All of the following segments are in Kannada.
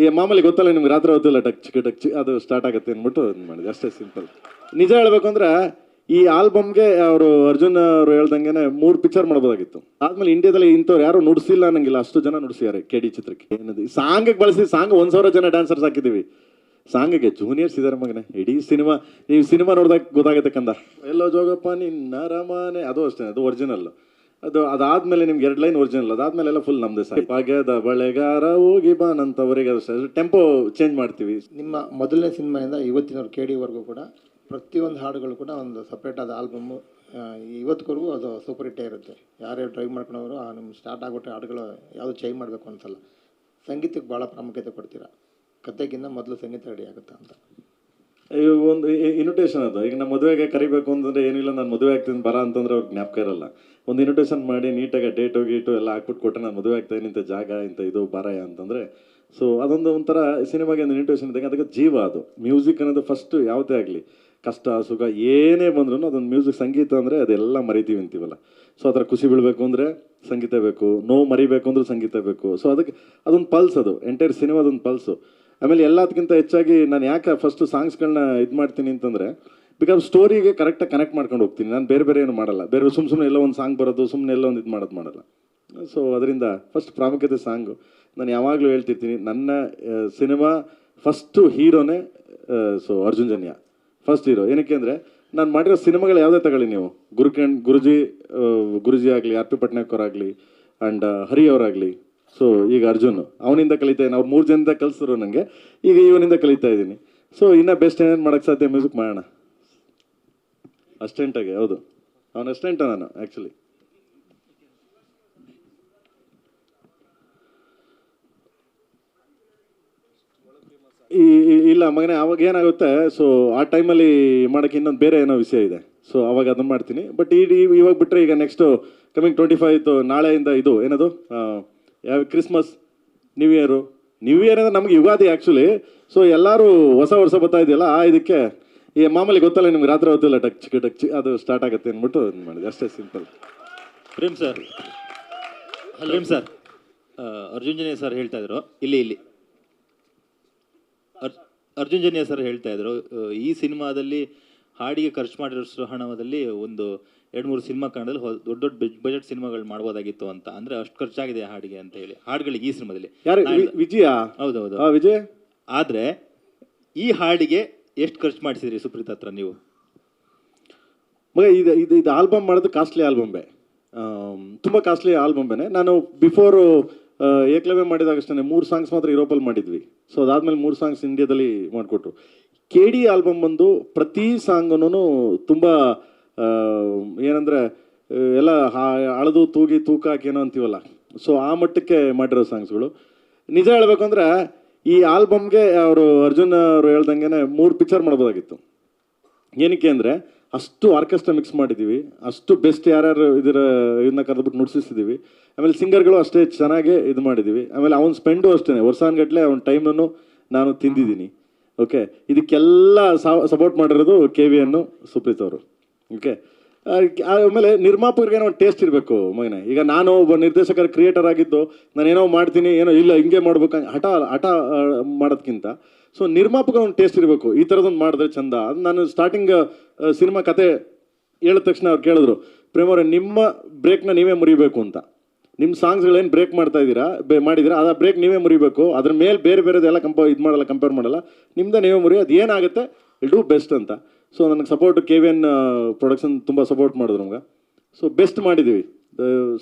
ಈ ಮಾಮೂಲಿ ಗೊತ್ತಲ್ಲ, ನಿಮ್ಗೆ ರಾತ್ರಿ ಹೊತ್ತಿಲ್ಲ ಟಕ್ ಚಿಕ್ಕ ಟಕ್ ಅದು ಸ್ಟಾರ್ಟ್ ಆಗುತ್ತೆ ಅಂದ್ಬಿಟ್ಟು ಇದು ಮಾಡಿದೆ. ಅಷ್ಟೇ ಸಿಂಪಲ್ ನಿಜ ಹೇಳ್ಬೇಕು ಅಂದ್ರೆ, ಈ ಆಲ್ಬಮ್ಗೆ ಅವರು ಅರ್ಜುನ್ ಅವರು ಹೇಳ್ದಂಗೆ ಮೂರು ಪಿಕ್ಚರ್ ಮಾಡ್ಬೋದಾಗಿತ್ತು. ಆದ್ಮೇಲೆ ಇಂಡಿಯಾದಲ್ಲಿ ಇಂಥವ್ರು ಯಾರು ನುಡಿಸಿಲ್ಲ ಅನ್ನಂಗಿಲ್ಲ. ಅಷ್ಟು ಜನ ನುಡಿಸಿದ್ದಾರೆ ಕೆ ಡಿ ಚಿತ್ರಕ್ಕೆ. ಏನದು ಸಾಂಗಿಗೆ ಬಳಸಿ, ಸಾಂಗ್ ಒಂದ್ ಸಾವಿರ ಜನ ಡ್ಯಾನ್ಸರ್ಸ್ ಹಾಕಿದ್ದೀವಿ. ಸಾಂಗಿಗೆ ಜೂನಿಯರ್ಸ್ ಇದಾರೆ ಮಗನೇ. ಇಡೀ ಸಿನಿಮಾ, ನೀವು ಸಿನಿಮಾ ನೋಡಿದಾಗ ಗೊತ್ತಾಗತ್ತೆ ಕಂದ. ಎಲ್ಲೋ ಜೋಗಪ್ಪ ನಿನ್ನ ರಮಾನೆ. ಅದು ಅಷ್ಟೇ, ಅದು ಒರಿಜಿನಲ್ ಅದು ಅದಾದ್ಮೇಲೆ ನಿಮ್ಗೆ ಎರಡು ಲೈನ್ ಒರಿಜಿನಲ್ ಅದಾದ್ಮೇಲೆ ಎಲ್ಲ ಫುಲ್ ನಮ್ದೇ ಸರ್. ಪಾಗ್ಯದ ಬಳೆಗಾರ ಹೋಗಿ ಬಾನಂತವರಿಗೆ ಟೆಂಪೋ ಚೇಂಜ್ ಮಾಡ್ತೀವಿ. ನಿಮ್ಮ ಮೊದಲನೇ ಸಿನಿಮಾಯಿಂದ ಇವತ್ತಿನವ್ರು ಕೆ ಡಿವರೆಗೂ ಕೂಡ ಪ್ರತಿಯೊಂದು ಹಾಡುಗಳು ಕೂಡ ಒಂದು ಸಪ್ರೇಟ್ ಆದ ಆಲ್ಬಮ್ಮು ಇವತ್ತಿವರೆಗೂ ಅದು ಸೂಪರ್ ಹಿಟ್ಟೇ ಇರುತ್ತೆ. ಯಾರ್ಯಾರು ಡ್ರೈವ್ ಮಾಡ್ಕೊಂಡವರು ಆ ನಿಮ್ಮ ಸ್ಟಾರ್ಟ್ ಆಗಿಬಿಟ್ಟು ಹಾಡುಗಳು ಯಾವುದು ಚೇಂಜ್ ಮಾಡಬೇಕು ಅನ್ಸಲ್ಲ. ಸಂಗೀತಕ್ಕೆ ಭಾಳ ಪ್ರಾಮುಖ್ಯತೆ ಕೊಡ್ತೀರಾ? ಕತೆಗಿಂತ ಮೊದಲು ಸಂಗೀತ ರೆಡಿ ಆಗುತ್ತಾ ಅಂತ. ಒಂದು ಇನ್ವಿಟೇಷನ್ ಅದು. ಈಗ ನಮ್ಮ ಮದುವೆಗೆ ಕರಿಬೇಕು ಅಂತಂದ್ರೆ ಏನಿಲ್ಲ ನಾನು ಮದುವೆ ಆಗ್ತೀನಿ, ಬರ ಅಂತಂದ್ರೆ ಅವ್ರಿಗೆ ಜ್ಞಾಪಕ ಇರಲ್ಲ. ಒಂದು ಇನ್ವಿಟೇಷನ್ ಮಾಡಿ ನೀಟಾಗಿ ಡೇಟು ಗೀಟು ಎಲ್ಲ ಹಾಕ್ಬಿಟ್ಟು ಕೊಟ್ಟರೆ ನಾನು ಮದುವೆ ಆಗ್ತಾ ಇಂಥ ಜಾಗ, ಇಂಥ ಇದು, ಬರ ಅಂತಂದ್ರೆ. ಸೊ ಅದೊಂದು ಒಂಥರ ಸಿನಿಮಾಗೆ ಒಂದು ಇನ್ವಿಟೇಷನ್ ಇದ್ದಾಗ ಅದಕ್ಕೆ ಜೀವ ಅದು. ಮ್ಯೂಸಿಕ್ ಅನ್ನೋದು ಫಸ್ಟ್ ಯಾವುದೇ ಆಗಲಿ. ಕಷ್ಟ, ಸುಖ, ಏನೇ ಬಂದ್ರೂ ಅದೊಂದು ಮ್ಯೂಸಿಕ್ ಸಂಗೀತ ಅಂದರೆ ಅದೆಲ್ಲ ಮರಿತೀವಿ ಅಂತೀವಲ್ಲ. ಸೊ ಅದರ ಖುಷಿ ಬೀಳಬೇಕು ಅಂದರೆ ಸಂಗೀತ ಬೇಕು. ನೋವು ಮರಿಬೇಕು ಅಂದ್ರೂ ಸಂಗೀತ ಬೇಕು. ಸೊ ಅದಕ್ಕೆ ಅದೊಂದು ಪಲ್ಸ್ ಅದು. ಎಂಟೈರ್ ಸಿನಿಮಾದೊಂದು ಪಲ್ಸು ಆಮೇಲೆ ಎಲ್ಲದಕ್ಕಿಂತ ಹೆಚ್ಚಾಗಿ ನಾನು ಯಾಕೆ ಫಸ್ಟ್ ಸಾಂಗ್ಸ್ಗಳನ್ನ ಇದು ಮಾಡ್ತೀನಿ ಅಂತಂದರೆ ಬಿಕಾಸ್ ಸ್ಟೋರಿಗೆ ಕರೆಕ್ಟಾಗಿ ಕನೆಕ್ಟ್ ಮಾಡ್ಕೊಂಡು ಹೋಗ್ತೀನಿ. ನಾನು ಬೇರೆ ಬೇರೆ ಏನು ಮಾಡಲ್ಲ. ಬೇರೆ ಸುಮ್ಮ ಸುಮ್ಮನೆ ಎಲ್ಲೋ ಒಂದು ಸಾಂಗ್ ಬರೋದು ಸುಮ್ಮನೆ ಎಲ್ಲೋ ಒಂದು ಇದು ಮಾಡೋದು ಮಾಡಲ್ಲ. ಸೊ ಅದರಿಂದ ಫಸ್ಟ್ ಪ್ರಾಮುಖ್ಯತೆ ಸಾಂಗು ನಾನು ಯಾವಾಗಲೂ ಹೇಳ್ತಿರ್ತೀನಿ, ನನ್ನ cinema first ಹೀರೋನೇ so Arjun Janya. First hero ಏನಕ್ಕೆ ಅಂದರೆ, ನಾನು ಮಾಡಿರೋ ಸಿನಿಮಾಗಳು ಯಾವುದೇ ತಗೊಳ್ಳಿ ನೀವು. ಗುರುಕಂಡ್ ಗುರುಜಿ ಗುರುಜಿ ಆಗಲಿ, ಆರ್ ಪಿ ಪಟ್ನಾಯಕ್ ಅವರಾಗಲಿ ಆ್ಯಂಡ್ ಹರಿ ಅವರಾಗಲಿ ಸೊ ಈಗ ಅರ್ಜುನ್, ಅವನಿಂದ ಕಲಿತಾ ಇದ್ದೀನಿ. ಅವ್ರು ಮೂರು ಜನದ ಕಲಿಸಿದ್ರು ನನಗೆ ಈಗ ಇವನಿಂದ ಕಲಿತಾ ಇದ್ದೀನಿ. ಸೊ ಇನ್ನೂ ಬೆಸ್ಟ್ ಏನೇನು ಮಾಡೋಕ್ಕೆ ಸಾಧ್ಯ ಮ್ಯೂಸಿಕ್ ಮಾಡೋಣ? ಅಸ್ಟೆಂಟಾಗಿ ಹೌದು. ಅವನ ಅಸ್ಟೆಂಟ ನಾನು ಆ್ಯಕ್ಚುಲಿ ಈ ಇಲ್ಲ ಮಗನೇ, ಅವಾಗ ಏನಾಗುತ್ತೆ ಸೊ ಆ ಟೈಮಲ್ಲಿ ಮಾಡೋಕ್ಕೆ ಇನ್ನೊಂದು ಬೇರೆ ಏನೋ ವಿಷಯ ಇದೆ. ಸೊ ಅವಾಗ ಅದನ್ನ ಮಾಡ್ತೀನಿ. ಬಟ್ ಈ ಇವಾಗ ಬಿಟ್ಟರೆ ಈಗ ನೆಕ್ಸ್ಟು ಕಮಿಂಗ್ ಟ್ವೆಂಟಿ ಫೈವ್ ನಾಳೆಯಿಂದ ಇದು, ಏನದು? ಯಾವ Christmas new year new year ಅಂದರೆ ನಮಗೆ ಯುಗಾದಿ ಆ್ಯಕ್ಚುಲಿ ಸೊ ಎಲ್ಲರೂ ಹೊಸ ವರ್ಷ ಬರ್ತಾ ಇದೆಯಲ್ಲ ಆ ಇದಕ್ಕೆ ಈ ಮಾಮೂಲಿ ಗೊತ್ತಲ್ಲ ನಿಮ್ಗೆ ರಾತ್ರಿ ಹೊತ್ತಿಲ್ಲ ಟಕ್ ಚಿಕ್ಕ ಟಕ್ ಚಿ ಅದು ಸ್ಟಾರ್ಟ್ ಆಗುತ್ತೆ ಅಂದ್ಬಿಟ್ಟು ಇದು ಮಾಡಿದೆ. ಅಷ್ಟೇ simple Prem sir Prem sir ಅರ್ಜುಂಜನೇಯ Arjun Janya sir ಹೇಳ್ತಾ ಇದ್ರು. ಇಲ್ಲಿ ಇಲ್ಲಿ. ಅರ್ಜುಂಜನೇಯ ಅರ್ಜುನ್ ಜನ್ಯ ಸರ್ ಹೇಳ್ತಾ ಇದ್ರು. ಈ ಸಿನಿಮಾದಲ್ಲಿ ಹಾಡಿಗೆ ಖರ್ಚು ಮಾಡಿರೋ ಹಣದಲ್ಲಿ ಒಂದು ಎರಡು ಮೂರು ಸಿನಿಮಾ ಕಾಣದಲ್ಲಿ ದೊಡ್ಡ ದೊಡ್ಡ ಬಜೆಟ್ ಸಿನಿಮಾಗಳು ಮಾಡಬಹುದಾಗಿತ್ತು ಅಂತ. ಅಂದ್ರೆ ಅಷ್ಟು ಖರ್ಚಾಗಿದೆ ಹಾಡಿಗೆ ಅಂತ ಹೇಳಿ. ಹಾಡುಗಳಿಗೆ ಈ ಸಿನಿಮಾದಲ್ಲಿ. ವಿಜಯ? ಹೌದೌದು. ಆ ವಿಜಯ್? ಆದ್ರೆ ಈ ಹಾಡಿಗೆ ಎಷ್ಟು ಖರ್ಚು ಮಾಡಿಸಿದ್ರಿ ಸುಪ್ರೀತ್ ಹತ್ರ ನೀವು? ಮಗ ಇದು ಇದು ಇದು ಆಲ್ಬಮ್ ಮಾಡೋದು ಕಾಸ್ಟ್ಲಿ ಆಲ್ಬಂಬೆ ತುಂಬ ಕಾಸ್ಟ್ಲಿ ಆಲ್ಬಂಬೆನೇ ನಾನು ಬಿಫೋರ್ ಏಕ್ಲವ್ಯ ಮಾಡಿದಾಗಷ್ಟೇ ಮೂರು ಸಾಂಗ್ಸ್ ಮಾತ್ರ ಯುರೋಪಲ್ಲಿ ಮಾಡಿದ್ವಿ. ಸೊ ಅದಾದ್ಮೇಲೆ ಮೂರು ಸಾಂಗ್ಸ್ ಇಂಡಿಯಾದಲ್ಲಿ ಮಾಡಿಕೊಟ್ರು. ಕೆ ಡಿ ಆಲ್ಬಮ್ ಬಂದು ಪ್ರತಿ ಸಾಂಗನು ತುಂಬ ಏನಂದರೆ ಎಲ್ಲ ಅಳದು ತೂಗಿ ತೂಕ ಹಾಕೇನೋ ಅಂತೀವಲ್ಲ. ಸೊ ಆ ಮಟ್ಟಕ್ಕೆ ಮಾಡಿರೋ ಸಾಂಗ್ಸ್ಗಳು. ನಿಜ ಹೇಳಬೇಕು ಅಂದರೆ ಈ ಆಲ್ಬಮ್ಗೆ ಅವರು ಅರ್ಜುನ್ ಅವರು ಹೇಳ್ದಂಗೆ ಮೂರು ಪಿಕ್ಚರ್ ಮಾಡ್ಬೋದಾಗಿತ್ತು. ಏನಕ್ಕೆ ಅಂದರೆ, ಅಷ್ಟು ಆರ್ಕೆಸ್ಟ್ರಾ ಮಿಕ್ಸ್ ಮಾಡಿದ್ದೀವಿ, ಅಷ್ಟು ಬೆಸ್ಟ್ ಯಾರ್ಯಾರು ಇದರ ಇದನ್ನ ಕರೆದ್ಬಿಟ್ಟು ನುಡಿಸಿದ್ದೀವಿ ಆಮೇಲೆ ಸಿಂಗರ್ಗಳು ಅಷ್ಟೇ ಚೆನ್ನಾಗಿ ಇದು ಮಾಡಿದ್ದೀವಿ. ಆಮೇಲೆ ಅವ್ನ ಸ್ಪೆಂಡು ಅಷ್ಟೇ ವರ್ಷಾನ್ಗಟ್ಲೆ ಅವ್ನ ಟೈಮನ್ನು ನಾನು ತಿಂದಿದ್ದೀನಿ. ಓಕೆ ಇದಕ್ಕೆಲ್ಲ ಸಪೋರ್ಟ್ ಮಾಡಿರೋದು ಕೆ ವಿ ಅನ್ನು ಸುಪ್ರೀತ್ ಅವರು. ಓಕೆ ಆಮೇಲೆ ನಿರ್ಮಾಪಕರಿಗೆ ಒಂದು ಟೇಸ್ಟ್ ಇರಬೇಕು ಮಗನೇ. ಈಗ ನಾನು ಒಬ್ಬ ನಿರ್ದೇಶಕರ ಕ್ರಿಯೇಟರ್ ಆಗಿದ್ದು ನಾನು ಏನೋ ಮಾಡ್ತೀನಿ, ಏನೋ ಇಲ್ಲ, ಹಿಂಗೆ ಮಾಡ್ಬೇಕು ಹಠ ಹಠ ಮಾಡೋದಕ್ಕಿಂತ ಸೊ ನಿರ್ಮಾಪಕರ ಒಂದು ಟೇಸ್ಟ್ ಇರಬೇಕು, ಈ ಥರದೊಂದು ಮಾಡಿದ್ರೆ ಚಂದ. ನಾನು ಸ್ಟಾರ್ಟಿಂಗ್ ಸಿನಿಮಾ ಕತೆ ಹೇಳಿದ ತಕ್ಷಣ ಅವ್ರು ಕೇಳಿದ್ರು ಪ್ರೇಮವ್ರೆ ನಿಮ್ಮ ಬ್ರೇಕ್ನ ನೀವೇ ಮುರಿಬೇಕು ಅಂತ. ನಿಮ್ಮ ಸಾಂಗ್ಸ್ಗಳೇನು ಬ್ರೇಕ್ ಮಾಡ್ತಾ ಇದ್ದೀರಾ? ಬೇ, ಮಾಡಿದ್ದೀರಾ? ಅದ ಬ್ರೇಕ್ ನೀವೇ ಮುರಿಬೇಕು. ಅದ್ರ ಮೇಲೆ ಬೇರೆ ಬೇರೆದೆಲ್ಲ ಕಂಪ ಇದು ಮಾಡಲ್ಲ ಕಂಪೇರ್ ಮಾಡಲ್ಲ. ನಿಮ್ದೇ ನೀವೇ ಮುರಿ, ಅದು ಏನಾಗುತ್ತೆ? ಡೂ ಬೆಸ್ಟ್ ಅಂತ. ಸೊ ನನಗೆ support K V N production ತುಂಬ ಸಪೋರ್ಟ್ ಮಾಡಿದ್ರು ನಮ್ಗೆ. ಸೊ ಬೆಸ್ಟ್ ಮಾಡಿದ್ದೀವಿ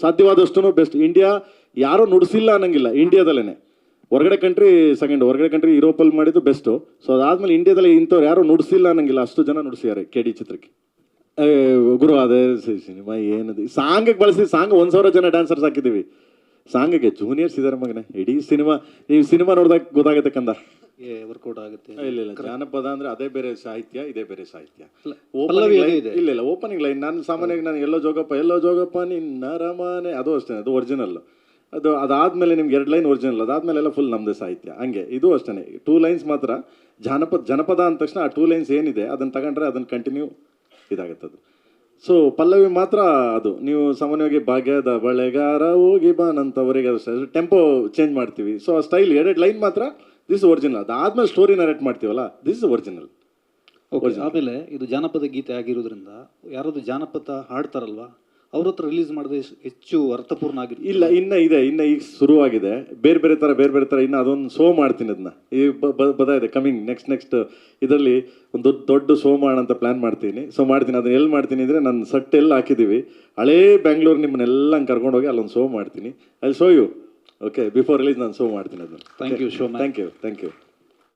ಸಾಧ್ಯವಾದಷ್ಟು ಬೆಸ್ಟ್ ಇಂಡಿಯಾ ಯಾರೂ ನುಡಿಸಿಲ್ಲ ಅನ್ನಂಗಿಲ್ಲ. ಇಂಡಿಯಾದಲ್ಲೇ ಹೊರಗಡೆ ಕಂಟ್ರಿ ಸೆಕೆಂಡ್ ಹೊರಗಡೆ ಕಂಟ್ರಿ ಯುರೋಪಲ್ಲಿ ಮಾಡಿದ್ದು ಬೆಸ್ಟು ಸೊ ಅದಾದಮೇಲೆ ಇಂಡಿಯಾದಲ್ಲಿ ಇಂಥವ್ರು ಯಾರೂ ನುಡಿಸಿಲ್ಲ ಅನ್ನಂಗಿಲ್ಲ. ಅಷ್ಟು ಜನ ನುಡಿಸಿದ್ದಾರೆ ಕೆ ಡಿ ಚಿತ್ರಕ್ಕೆ. ಗುರು ಅದೇ ಸರಿ ಸಿನಿಮಾ ಏನದು? ಸಾಂಗಿಗೆ ಬಳಸಿ ಸಾಂಗ್ ಒಂದು ಸಾವಿರ ಜನ ಡ್ಯಾನ್ಸರ್ಸ್ ಹಾಕಿದ್ದೀವಿ. ಸಾಂಗಿಗೆ ಜೂನಿಯರ್ಸ್ ಇದ್ದಾರೆ ಮಗನೇ ಇಡೀ ಸಿನಿಮಾ ನೀವು ಸಿನಿಮಾ ನೋಡಿದಾಗ ಗೊತ್ತಾಗುತ್ತೆ ಕಂದ. ವರ್ಕೌಟ್ ಆಗುತ್ತೆ. ಇಲ್ಲ ಇಲ್ಲ ಜಾನಪದ ಅಂದ್ರೆ ಅದೇ ಬೇರೆ ಸಾಹಿತ್ಯ ಇದೇ ಬೇರೆ ಸಾಹಿತ್ಯ. ಇಲ್ಲ ಇಲ್ಲ ಓಪನಿಂಗ್ ಲೈನ್ ನಾನು ಸಾಮಾನ್ಯವಾಗಿ ನಾನು ಎಲ್ಲೋ ಜೋಗಪ್ಪ ಎಲ್ಲೋ ಜೋಗಪ್ಪ ನಿನ್ನ ರಮಾನೆ ಅದು ಅಷ್ಟೇ ಅದು ಒರಿಜಿನಲ್ ಅದು ಅದಾದಮೇಲೆ ನಿಮ್ಗೆ ಎರಡು ಲೈನ್ ಒರಿಜಿನಲ್ ಅದಾದಮೇಲೆ ಎಲ್ಲ ಫುಲ್ ನಮ್ಮದೇ ಸಾಹಿತ್ಯ. ಹಂಗೆ ಇದು ಅಷ್ಟೇ ಟೂ ಲೈನ್ಸ್ ಮಾತ್ರ ಜಾನಪದ ಜನಪದ ಅಂದ ತಕ್ಷಣ ಆ ಟೂ ಲೈನ್ಸ್ ಏನಿದೆ ಅದನ್ನು ತಗೊಂಡ್ರೆ ಅದನ್ನು ಕಂಟಿನ್ಯೂ ಇದಾಗುತ್ತೆ ಅದು ಸೊ ಪಲ್ಲವಿ ಮಾತ್ರ ಅದು. ನೀವು ಸಾಮಾನ್ಯವಾಗಿ ಭಾಗ್ಯದ ಬಳೆಗಾರ ಹೋಗಿ ಬಾನಂತವರಿಗೆ ಟೆಂಪೋ ಚೇಂಜ್ ಮಾಡ್ತೀವಿ. ಸೊ ಆ ಸ್ಟೈಲ್ ಎರಡೆರಡು ಲೈನ್ ಮಾತ್ರ ದಿಸ್ ಒರಿಜಿನಲ್ ಅದಾದ್ಮೇಲೆ ಸ್ಟೋರಿ ನರೇಟ್ ಮಾಡ್ತೀವಲ್ಲ ದಿಸ್ ಒರಿಜಿನಲ್ ಆಮೇಲೆ ಇದು ಜಾನಪದ ಗೀತೆ ಆಗಿರೋದ್ರಿಂದ ಯಾರಾದರೂ ಜಾನಪದ ಹಾಡ್ತಾರಲ್ವಾ? ಅವ್ರ ಹತ್ರ ರಿಲೀಸ್ ಮಾಡಿದ್ರೆ ಹೆಚ್ಚು ಅರ್ಥಪೂರ್ಣ ಆಗಿದೆ ಇಲ್ಲ ಇನ್ನ ಇದೆ ಇನ್ನ ಈಗ ಶುರುವಾಗಿದೆ. ಬೇರೆ ಬೇರೆ ತರ ಬೇರೆ ಬೇರೆ ತರ ಇನ್ನ ಅದೊಂದು ಶೋ ಮಾಡ್ತೀನಿ ಅದನ್ನ ಈ ಬದ ಇದೆ ಕಮಿಂಗ್ ನೆಕ್ಸ್ಟ್ ನೆಕ್ಸ್ಟ್ ಇದರಲ್ಲಿ ಒಂದು ದೊಡ್ಡ ದೊಡ್ಡ ಶೋ ಮಾಡೋಣ ಅಂತ ಪ್ಲಾನ್ ಮಾಡ್ತೀನಿ. ಸೊ ಮಾಡ್ತೀನಿ. ಅದನ್ನ ಎಲ್ಲಿ ಮಾಡ್ತೀನಿ ಅಂದ್ರೆ ನನ್ನ ಸಟ್ ಎಲ್ಲ ಹಾಕಿದೀವಿ ಹಳೇ ಬ್ಯಾಂಗ್ಳೂರ್ ನಿಮ್ಮನ್ನೆಲ್ಲ ಕರ್ಕೊಂಡೋಗಿ ಅಲ್ಲೊಂದು ಶೋ ಮಾಡ್ತೀನಿ. ಅಲ್ಲಿ show you okay before release ನಾನು ಶೋ ಮಾಡ್ತೀನಿ ಅದನ್ನ. Thank you show thank you thank you